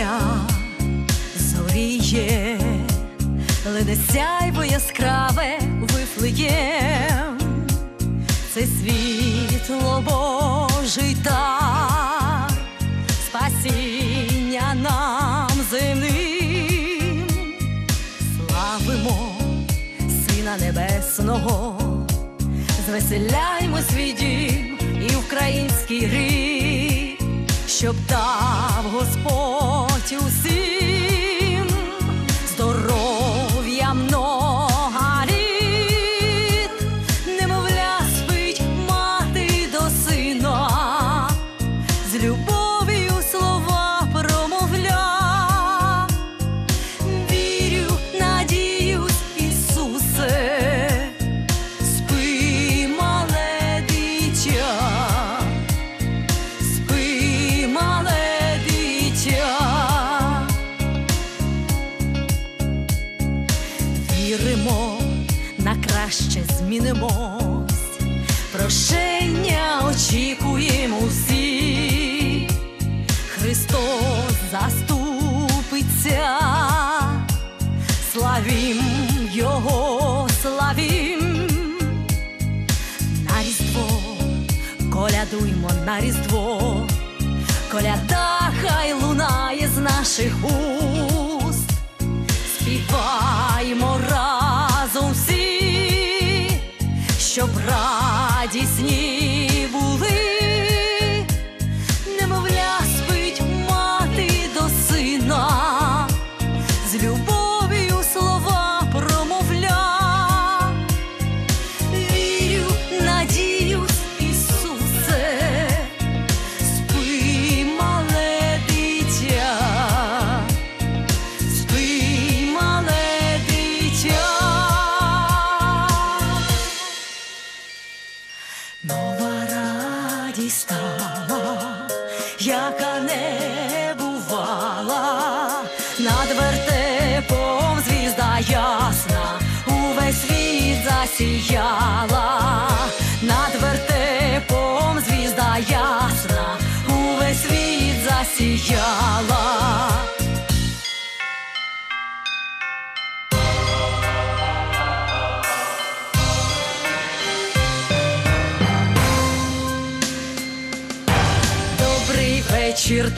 зоря зоріє, лине сяйво яскраве вифлеєм, це світло Божий дар, спасіння нам земним, славимо Сина Небесного, звеселяймо свій дім Віримо, на краще змінимось, прощення очікуємо всі. Христос заступиться, славім Його, славім. На Різдво, колядуймо на Різдво, коляда хай лунає з наших уст, радість яка не бувала, над вертепом звізда ясна, увесь світ засіяла, вечір.